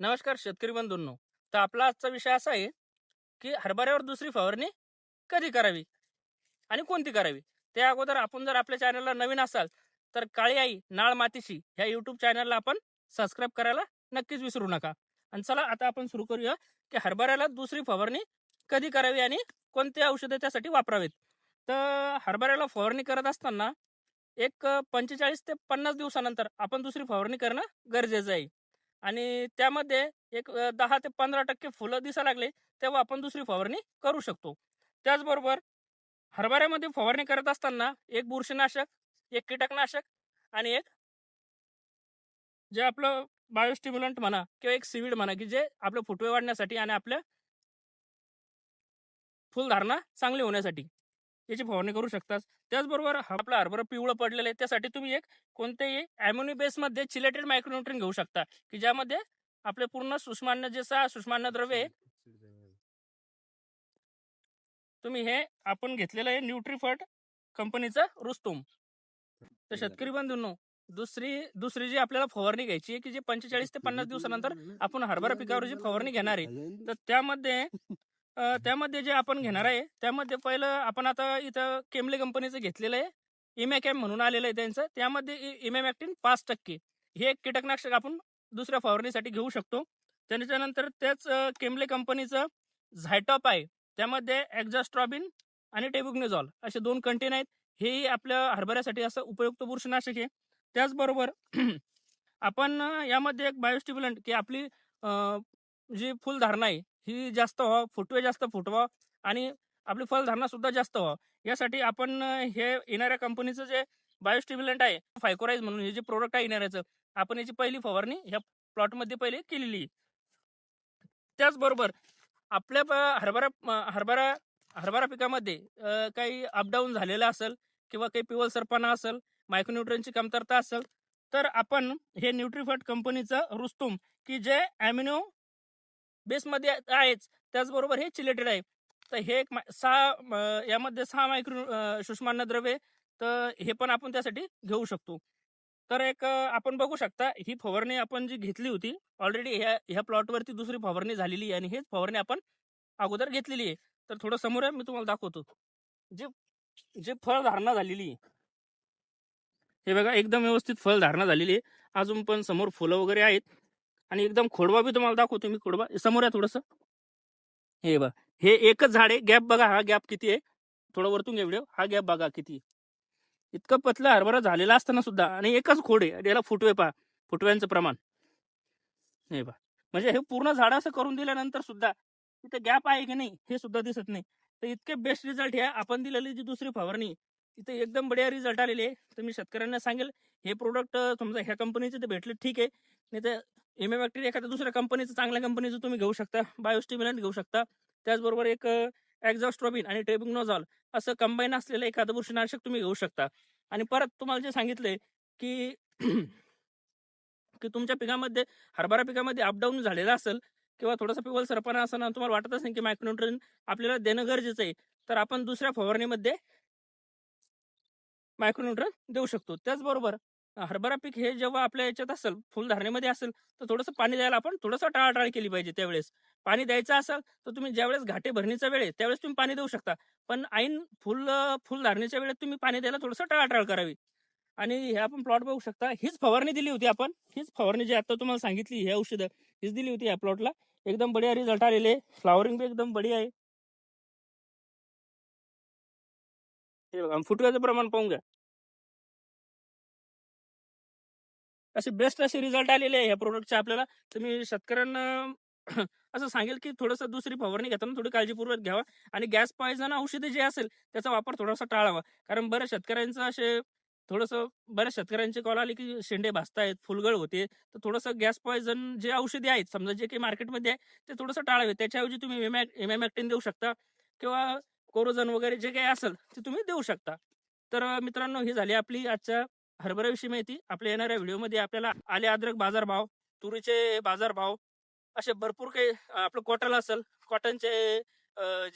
नमस्कार शेतकरी बंधूंनो. तर आपला आजचा विषय असा आहे की हरभऱ्यावर दुसरी फवारणी कधी करावी आणि कोणती करावी? त्या अगोदर आपण जर आपल्या चॅनलला नवीन असाल तर काळी आई नाळ मातीशी ह्या युट्यूब चॅनलला आपण सबस्क्राईब करायला नक्कीच विसरू नका. आणि चला आता आपण सुरू करूया की हरभऱ्याला दुसरी फवारणी कधी करावी आणि कोणती औषधे त्यासाठी वापरावीत. तर हरभऱ्याला फवारणी करत असताना एक पंचेचाळीस ते पन्नास दिवसानंतर आपण दुसरी फवारणी करणं गरजेचं आहे. आणि त्यामध्ये एक दहा ते पंधरा टक्के फुलं दिसायला लागले तेव्हा आपण दुसरी फवारणी करू शकतो. त्याचबरोबर हरभऱ्यामध्ये फवारणी करत असताना एक बुरशीनाशक एक कीटकनाशक आणि एक जे आपलं बायोस्टिम्युलंट म्हणा किंवा एक सिविड म्हणा की जे आपले फुटवे वाढण्यासाठी आणि आपल्या फुलधारणा चांगली होण्यासाठी. याची फवारणी करू शकतात. त्याचबरोबर आपला हरभरा पिवळं पडलेलं आहे. त्यासाठी तुम्ही एक कोणत्याही ॲम्युनी बेसमध्ये चिलेटेड मायक्रोन्युट्रिन घेऊ शकता की ज्यामध्ये आपले पूर्ण सुषमान्य जे सहा सुषमान्य द्रव्य आहे तुम्ही हे आपण घेतलेलं आहे न्यूट्रीफट कंपनीचं रुस्तुम तर शेतकरी बंधूंनो दुसरी दुसरी जी आपल्याला फवारणी घ्यायची आहे की जे पंचेचाळीस ते पन्नास दिवसानंतर आपण हरभरा पिकावर जी फवारणी घेणार आहे तर त्यामध्ये त्यामध्ये जे आपण घेणार आहे त्यामध्ये पहिलं आपण आता इथं केमले कंपनीचं घेतलेलं आहे. इमॅकॅम म्हणून आलेलं आहे त्यांचं. त्यामध्ये इमॅमॅक्टिन पाच टक्के. हे एक कीटकनाशक आपण दुसऱ्या फवारणीसाठी घेऊ शकतो. त्याच्यानंतर त्याच केमले कंपनीचं झायटॉप आहे. त्यामध्ये एक्झॉस्ट्रॉबिन आणि टेबुग्नेझॉल असे दोन कंटेन आहेत. हेही आपल्या हरभऱ्यासाठी असं उपयुक्त बुरशीनाशक आहे. त्याचबरोबर आपण यामध्ये एक बायोस्टिब्युलंट की आपली जी फुलधारणा आहे ही जास्त व्हावं फुटवे जास्त फुटवा आणि आपली फलधारणा सुद्धा जास्त व्हावं. यासाठी आपण हे येणाऱ्या कंपनीचं जे बायोस्टिम्युलंट आहे फायकोराईज म्हणून हे जे प्रोडक्ट आहे येणाऱ्याचं आपण याची पहिली फवारणी ह्या प्लॉटमध्ये पहिले केलेली. त्याचबरोबर आपल्या हरभरा हरभरा हरभरा पिकामध्ये काही अपडाऊन झालेलं असेल किंवा काही पिवळसरपणा असेल मायक्रोन्युट्रनची कमतरता असेल तर आपण हे न्यूट्रीफट कंपनीचं रुस्तुम की जे ॲमिनो बेसमध्ये आहेच. त्याचबरोबर हे चिलेटेड आहे. तर हे एक सहा यामध्ये सहा मायक्रो सुषमान्य द्रव्य तर हे पण आपण त्यासाठी घेऊ शकतो. तर एक आपण बघू शकता ही फवारणी आपण जी घेतली होती ऑलरेडी ह्या ह्या प्लॉटवरती दुसरी फवारणी झालेली आहे आणि हेच फवारणी आपण अगोदर घेतलेली आहे. तर थोडं समोर आहे, मी तुम्हाला दाखवतो. जे जे फळधारणा झालेली आहे. हे बघा एकदम व्यवस्थित फळधारणा झालेली आहे. अजून पण समोर फुलं वगैरे आहेत. आणि एकदम खोडवा बी तुम्हाला दाखवतो मी खोडवा. समोर आहे थोडस. हे बघा. हे एकच झाड आहे. गॅप बघा हा गॅप किती आहे? थोडं वरतून घ्या व्हिडिओ. हा गॅप बघा किती आहे. इतकं पतला हरभरा झालेला असताना सुद्धा आणि एकच खोड आहे. याला फुटवे पहा. फुटव्यांचं प्रमाण. हे बा म्हणजे हे पूर्ण झाड असं करून दिल्यानंतर सुद्धा तिथे गॅप आहे की नाही हे सुद्धा दिसत नाही. तर इतके बेस्ट रिझल्ट ह्या आपण दिलेली जी दुसरी फवारणी आहे, तिथे एकदम बढिया रिझल्ट आलेले आहे. तर मी शेतकऱ्यांना सांगेल हे प्रोडक्ट समजा ह्या कंपनीचे ते भेटले ठीक आहे. नाही तर एम एम एखाद्या दुसऱ्या कंपनीचं चांगल्या कंपनीचं तुम्ही घेऊ शकता. बायोस्टिम्युलंट घेऊ शकता. त्याचबरोबर एक एक्झॉस्ट्रॉबिन आणि टेबुग्नोझॉल असं कंबाईन असलेलं एखादं बुरशीनाशक तुम्ही घेऊ शकता. आणि परत तुम्हाला जे सांगितले की की तुमच्या पिकामध्ये हरभरा पिकामध्ये अपडाऊन झालेला असेल किंवा थोडासा पिवल सरपणा असताना तुम्हाला वाटत असेल की मायक्रोन्युट्रिन आपल्याला देणं गरजेचं आहे तर आपण दुसऱ्या फवारणीमध्ये मायक्रोन्युट्रन देऊ शकतो. त्याचबरोबर हरभरा पीक हे जेव्हा आपल्या याच्यात असेल फुलधारणेमध्ये असेल तर थोडंसं पाणी द्यायला आपण थोडंसं टाळाटाळ केली पाहिजे त्यावेळेस. पाणी द्यायचं असेल तर तुम्ही ज्यावेळेस घाटे भरणीचा वेळ आहे त्यावेळेस तुम्ही पाणी देऊ शकता. पण ऐन फुल फुलधारणेच्या वेळेत तुम्ही पाणी द्यायला थोडंसं टाळाटाळ करावी. आणि हे आपण प्लॉट बघू शकता. हीच फवारणी दिली होती आपण. हीच फवारणी जी आता तुम्हाला सांगितली ही औषधं हीच दिली होती या प्लॉटला. एकदम बढिया रिझल्ट आलेले फ्लावरिंग बी एकदम बढिया आहे. हे बघा फुटव्याचं प्रमाण पाहून घ्या. असे बेस्ट असे रिझल्ट आलेले आहे या प्रोडक्टचे आपल्याला. तुम्ही शेतकऱ्यांना असं सांगेल की थोडंसं दुसरी फवारणी घेताना थोडी काळजीपूर्वक घ्यावा आणि गॅस पॉयझन औषधे जे असेल त्याचा वापर थोडासा टाळावा. कारण बऱ्याच शेतकऱ्यांचं असे थोडंसं बऱ्याच शेतकऱ्यांचे कॉल आले की शेंडे भासतायत फुलगळ होते. तर थोडंसं गॅस पॉयझन जे औषधी आहेत समजा जे काही मार्केटमध्ये आहे ते थोडंसं टाळावे. त्याच्याऐवजी तुम्ही एमॅमॅक्टिन देऊ शकता किंवा कोरोजन वगैरे जे काही असेल ते तुम्ही देऊ शकता. तर मित्रांनो ही झाली आपली आजच्या हरभऱ्याविषयी माहिती आपल्या येणाऱ्या व्हिडिओमध्ये आपल्याला आले अद्रक बाजारभाव तुरीचे बाजारभाव असे भरपूर काही आपलं कॉटन असेल कॉटनचे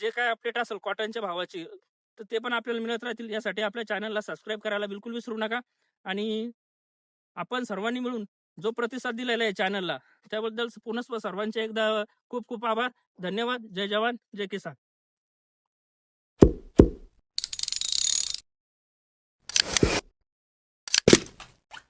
जे काय अपडेट असेल कॉटनच्या भावाची तर ते पण आपल्याला मिळत राहतील. यासाठी आपल्या चॅनलला सबस्क्राईब करायला बिलकुल विसरू नका. आणि आपण सर्वांनी मिळून जो प्रतिसाद दिलेला आहे चॅनलला त्याबद्दल पुनः सर्वांचे एकदा खूप खूप आभार. धन्यवाद. जय जवान. जय किसान.